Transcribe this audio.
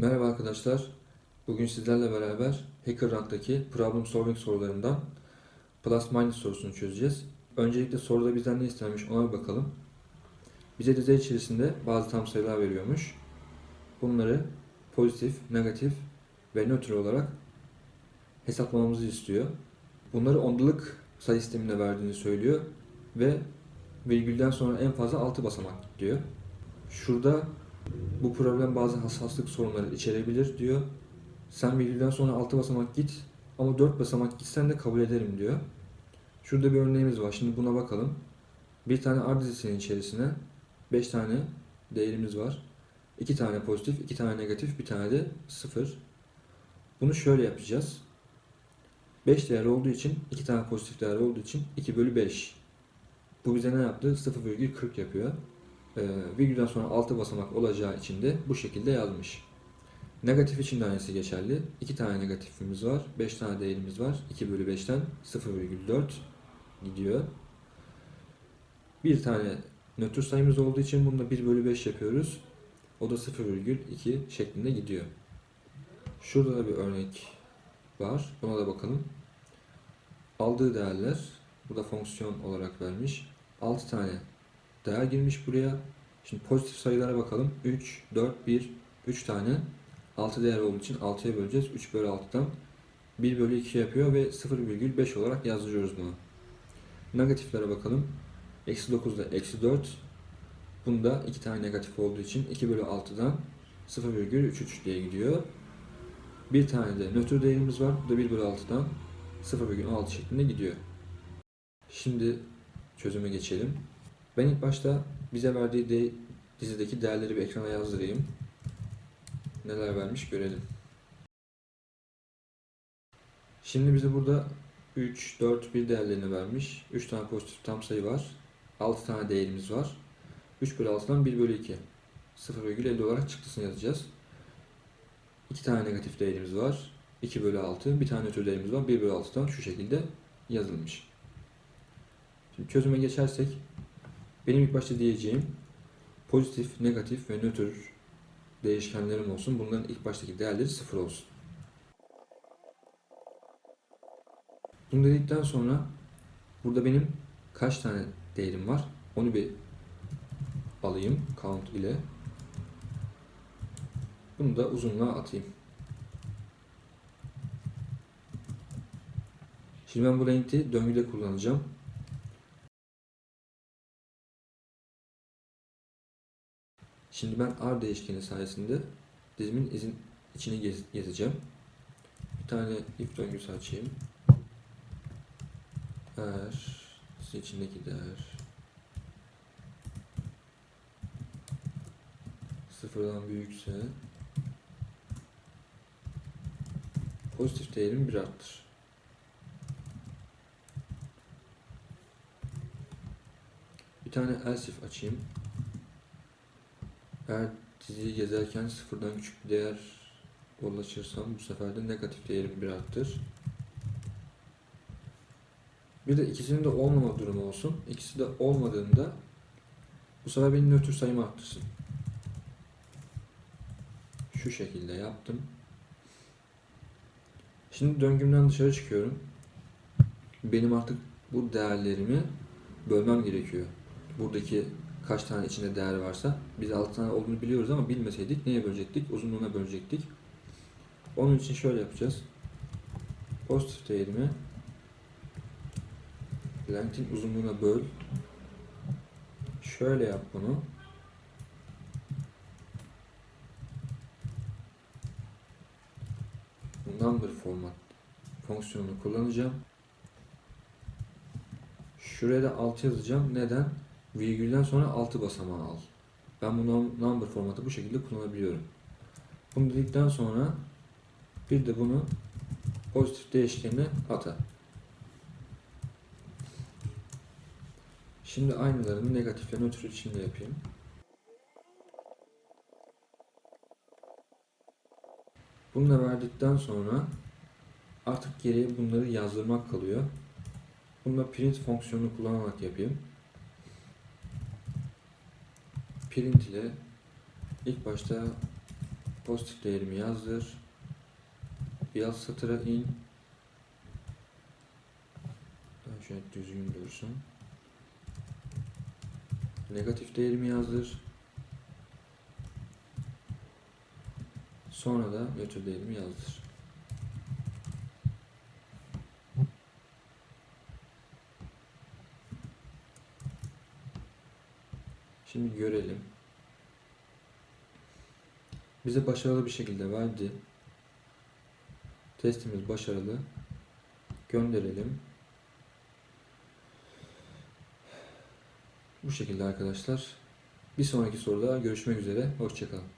Merhaba arkadaşlar. Bugün sizlerle beraber HackerRank'taki problem solving sorularından plus minus sorusunu çözeceğiz. Öncelikle soruda bizden ne istenmiş ona bir bakalım. Bize dizi içerisinde bazı tam sayılar veriyormuş. Bunları pozitif, negatif ve nötr olarak hesaplamamızı istiyor. Bunları ondalık sayı sistemine verdiğini söylüyor ve virgülden sonra en fazla 6 basamak diyor. Şurada bu problem bazı hassaslık sorunları içerebilir diyor. Sen virgülden sonra 6 basamak git ama 4 basamak gitsen de kabul ederim diyor. Şurada bir örneğimiz var. Şimdi buna bakalım. Bir tane art dizisinin içerisine 5 tane değerimiz var. 2 tane pozitif, 2 tane negatif, bir tane de 0. Bunu şöyle yapacağız. 5 değer olduğu için, 2 tane pozitif değer olduğu için 2 bölü 5. Bu bize ne yaptı? 0,40 yapıyor e, virgülden sonra 6 basamak olacağı için de bu şekilde yazmış. Negatif için de aynısı geçerli. 2 tane negatifimiz var. 5 tane değerimiz var. 2 bölü 5'ten 0,4 gidiyor. Bir tane nötr sayımız olduğu için bunu da 1 bölü 5 yapıyoruz. O da 0,2 şeklinde gidiyor. Şurada da bir örnek var. Buna da bakalım. Aldığı değerler burada fonksiyon olarak vermiş. 6 tane değer girmiş buraya. Şimdi pozitif sayılara bakalım. 3, 4, 1, 3 tane 6 değer olduğu için 6'ya böleceğiz. 3 bölü 6'dan 1 bölü 2 yapıyor ve 0,5 olarak yazdırıyoruz bunu. Negatiflere bakalım. Eksi 9 ile eksi 4. Bunda 2 tane negatif olduğu için 2 bölü 6'dan 0,33 diye gidiyor. Bir tane de nötr değerimiz var. Bu da 1 bölü 6'dan 0,6 şeklinde gidiyor. Şimdi çözüme geçelim. Ben ilk başta bize verdiği de, dizideki değerleri bir ekrana yazdırayım. Neler vermiş görelim. Şimdi bize burada 3, 4, 1 değerlerini vermiş. 3 tane pozitif tam sayı var. 6 tane değerimiz var. 3 bölü 6'dan 1 bölü 2. 0,50 olarak çıktısını yazacağız. 2 tane negatif değerimiz var. 2 bölü 6. Bir tane ötürü değerimiz var. 1 bölü 6'dan şu şekilde yazılmış. Şimdi çözüme geçersek benim ilk başta diyeceğim pozitif, negatif ve nötr değişkenlerim olsun. Bunların ilk baştaki değerleri sıfır olsun. Bunu dedikten sonra burada benim kaç tane değerim var? Onu bir alayım count ile. Bunu da uzunluğa atayım. Şimdi ben bu renkli döngüde kullanacağım. Şimdi ben R değişkeni sayesinde dizimin izin içini gez, gezeceğim. Bir tane if döngüsü açayım. Eğer dizi içindeki değer sıfırdan büyükse pozitif değerim bir arttır. Bir tane else if açayım. Eğer diziyi gezerken sıfırdan küçük bir değer ulaşırsam bu sefer de negatif değerim bir arttır. Bir de ikisinin de olmama durumu olsun. İkisi de olmadığında bu sefer benim nötr sayımı arttırsın. Şu şekilde yaptım. Şimdi döngümden dışarı çıkıyorum. Benim artık bu değerlerimi bölmem gerekiyor. Buradaki kaç tane içinde değer varsa biz 6 tane olduğunu biliyoruz ama bilmeseydik neye bölecektik? Uzunluğuna bölecektik. Onun için şöyle yapacağız. Pozitif değerimi length'in uzunluğuna böl. Şöyle yap bunu. Number format fonksiyonunu kullanacağım. Şuraya da 6 yazacağım. Neden? Virgülden sonra 6 basamağı al. Ben bu number formatı bu şekilde kullanabiliyorum. Bunu dedikten sonra bir de bunu pozitif değişkenine ata. Şimdi aynılarını negatif ve nötr içinde yapayım. Bunu da verdikten sonra artık geriye bunları yazdırmak kalıyor. Bunu da print fonksiyonunu kullanarak yapayım. Print ile ilk başta Pozitif değerimi yazdır. Bir alt satıra in. Şöyle düzgün dursun. Negatif değerimi yazdır. Sonra da nötr değerimi yazdır. Şimdi görelim. Bize başarılı bir şekilde verdi. Testimiz başarılı. Gönderelim. Bu şekilde arkadaşlar. Bir sonraki soruda görüşmek üzere. Hoşçakalın.